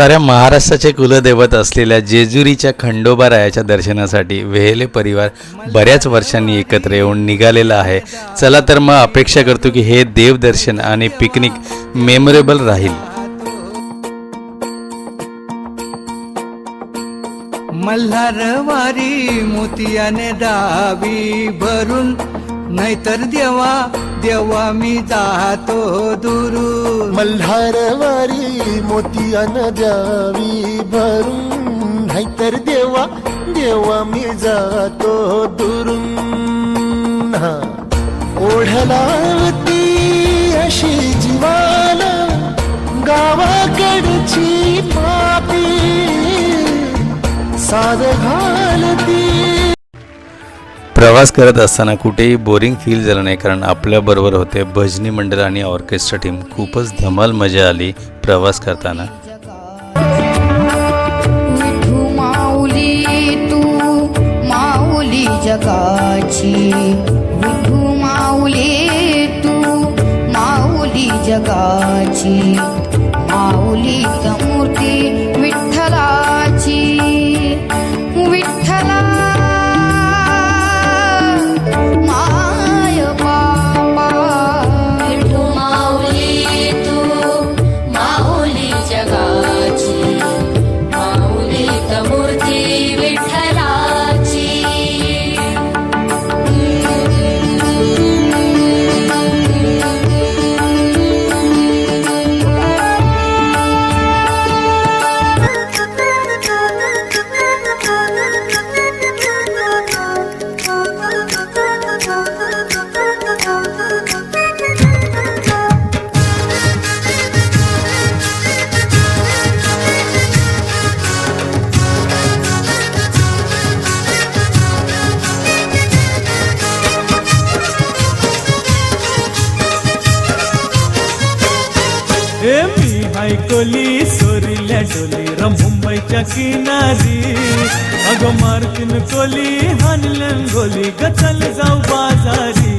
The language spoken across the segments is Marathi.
साऱ्या महाराष्ट्राचे कुलदैवत असलेल्या जेजुरीच्या खंडोबारायाच्या दर्शनासाठी वेहेले परिवार बऱ्याच वर्षांनी एकत्र येऊन निघालेला आहे. चला तर मग अपेक्षा करतो की हे देवदर्शन आणि पिकनिक मेमोरेबल राहील. मल्हारवारी मोतियाने दावी भरून नाहीतर देवा देवा मी जातो दुरू मल्हारवारी मोतियान द्यावी भरून. नाहीतर देवा देवा मी जातो दुरून. ओढलावती अशी जीवाला गावाकडची पापी. साध घालती प्रवास करत असताना कुठेही बोरिंग फील झालं नाही कारण आपल्याबरोबर होते भजनी मंडळ आणि ऑर्केस्ट्रा टीम खूपच धमाल मजा आली प्रवास करताना. माऊली तू जगाची. माऊली तू माऊली जगाची. माऊली मूर्ती ए मी हायकोली सोरिल्या डोली मुंबईच्या किनारी. अगं मारतीन कोली हानलं गोली ग चल जाऊ बाजारी.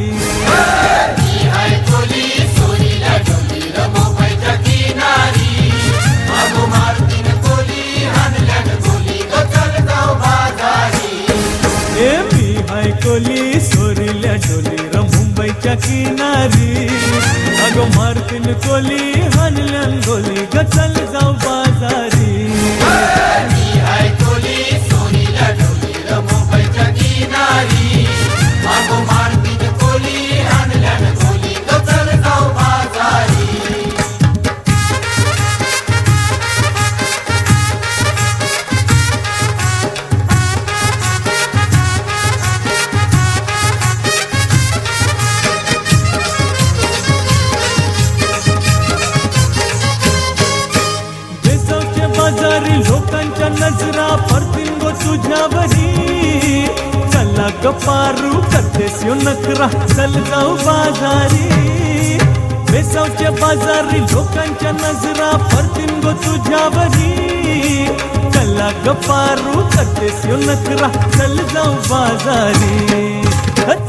ए मी हायकोली सोरिल्या डोली मुंबईच्या किनारी. अगं मारतीन कोली गोली गचल जाऊ नजरा परतीन गो तुझ्यावरी. चला गपारू करतेस यो नखरा चल जाऊ बाजारी. बेसावच्या बाजारी लोकांच्या नजरा परतीन गो तुझ्यावरी. चला गपारू करतेस यो नखरा चल जाऊ बाजारी.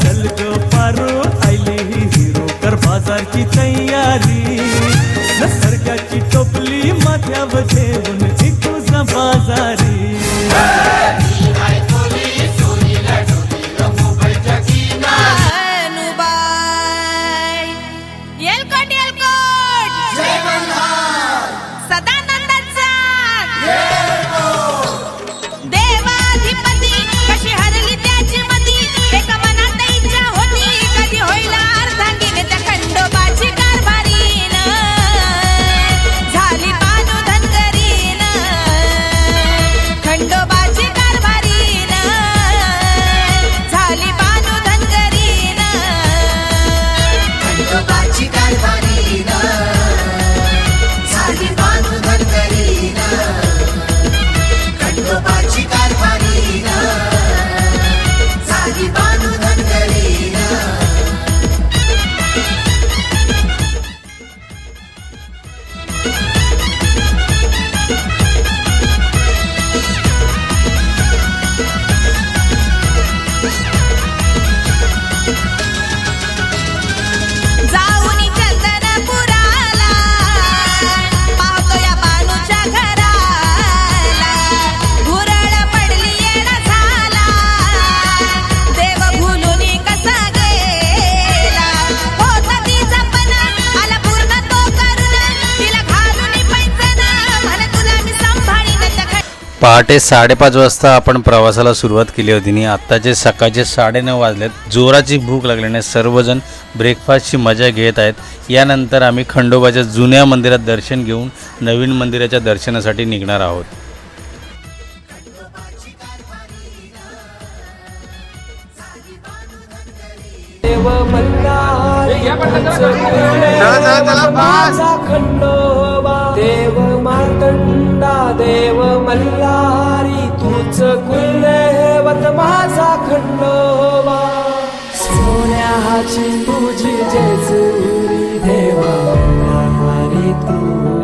चल ग पारू आयली ही हिरो कर बाजारची तयारी. नसर्गाची टोपली माथ्यावर ठेवून तुझा बाजारी. पहाटे साडेपाच वाजता आपण प्रवासाला सुरुवात केली होती आणि आत्ताचे सकाळचे साडेनऊ वाजलेत जोराची भूक लागल्याने सर्वजण ब्रेकफास्टची मजा घेत आहेत. यानंतर आम्ही खंडोबाच्या जुन्या मंदिरात दर्शन घेऊन नवीन मंदिराच्या दर्शनासाठी निघणार आहोत. देव सोन्याची तुझी जेजुरी देवा मल्हारी तू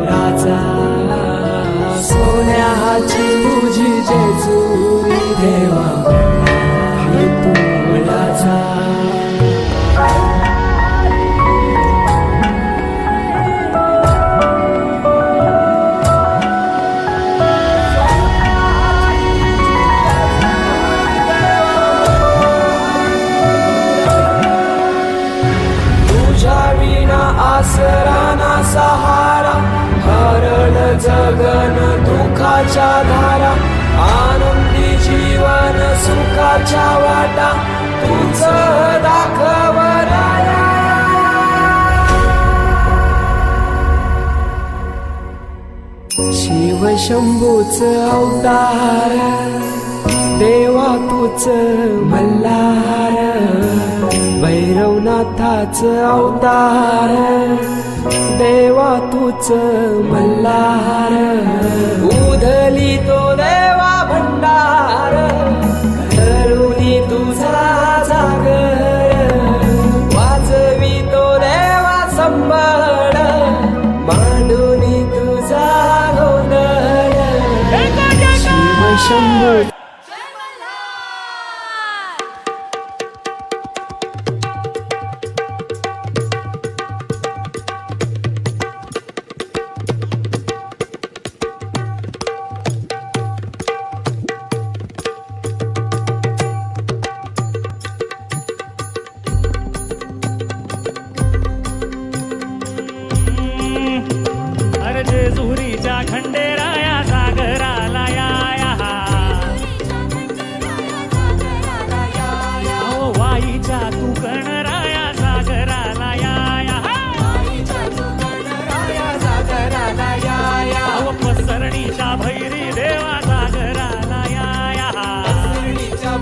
राजा. सोन्याची तुझी जेजुरी देवा दुखाच्या धारा आनंदी जीवन सुखाच्या वाटा तुझ दाखवराया शिव शंभूच अवतार देवा तूच मल्हार भैरवनाथाच अवतार देवा तूच मल्हार शिव तू कणराया सागराला या अहो पसरणीच्या भैरी देवा सागराला या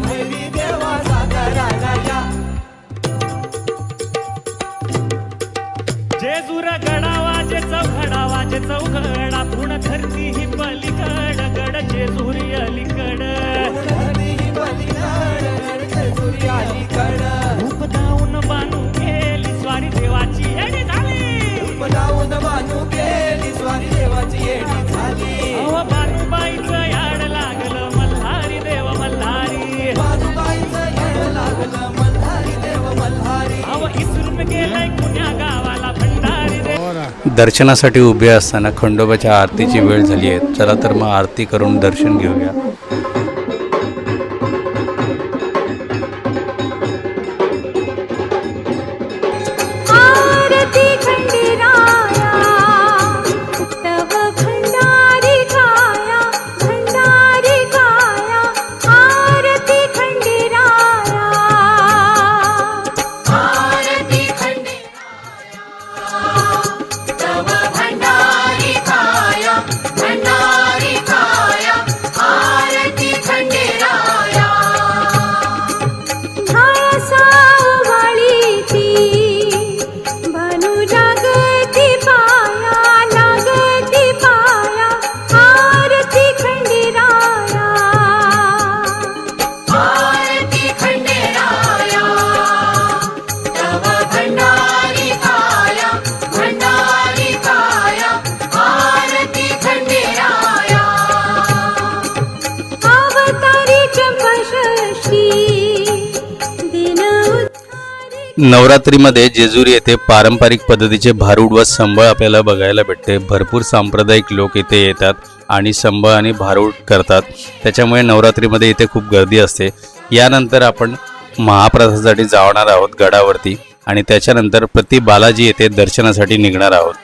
भैरी देवा सागराला या गडावाचे चौघडावाचे चौघडा पुण धरती ही पलीकड. दर्शनासाठी उभे असताना खंडोबाच्या आरतीची वेळ झाली आहे. चला तर मग आरती करून दर्शन घेऊया. नवरात्रीमध्ये जेजुरी येथे पारंपरिक पद्धतीचे भारूड व संबळ आपल्याला बघायला भेटते. भरपूर सांप्रदायिक लोक इथे येतात आणि संबळ आणि भारूड करतात. त्याच्यामुळे नवरात्रीमध्ये इथे खूप गर्दी असते. यानंतर आपण महाप्रसादासाठी जाणार आहोत गडावरती आणि त्याच्यानंतर प्रति बालाजी येथे दर्शनासाठी निघणार आहोत.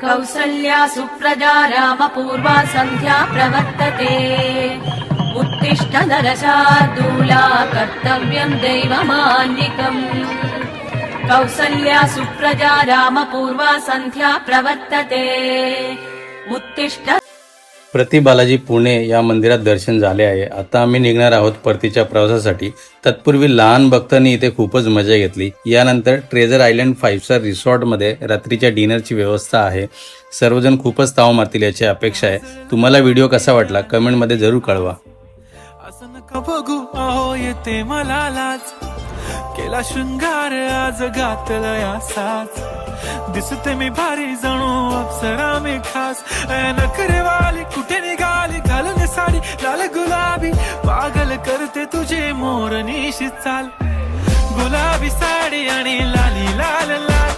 कौसल्या सुप्रजा रामपूर्वा सन्ध्या प्रवर्तते। उत्तिष्ठ नरशार्दूला कर्तव्यम् दैवमान्कम् कौसल्या सुप्रजा रामपूर्वा सन्ध्या प्रवर्तते। उत्तिष्ठ प्रति बालाजी पुणे या मंदिरात दर्शन झाले आहे. आता आम्ही निघणार आहोत परतीच्या प्रवासासाठी. तत्पूर्वी लहान भक्तांनी इथे खूपच मजा घेतली. यानंतर ट्रेझर आयलंड फाईव्ह स्टार रिसॉर्टमध्ये रात्रीच्या डिनरची व्यवस्था आहे. सर्वजण खूपच ताव मारतील याची अपेक्षा आहे. तुम्हाला व्हिडिओ कसा वाटला कमेंटमध्ये जरूर कळवा. असं बघू येते मला लाज केला शृंगार आज घातलं या साज दिसते मी भारी जणू अप्सरा मी खास. नखरे वाली कुठे निघाली? घालून साडी लाल गुलाबी. पागल करते तुझे मोर निशी चाल. गुलाबी साडी आणि लाली लाल लाल.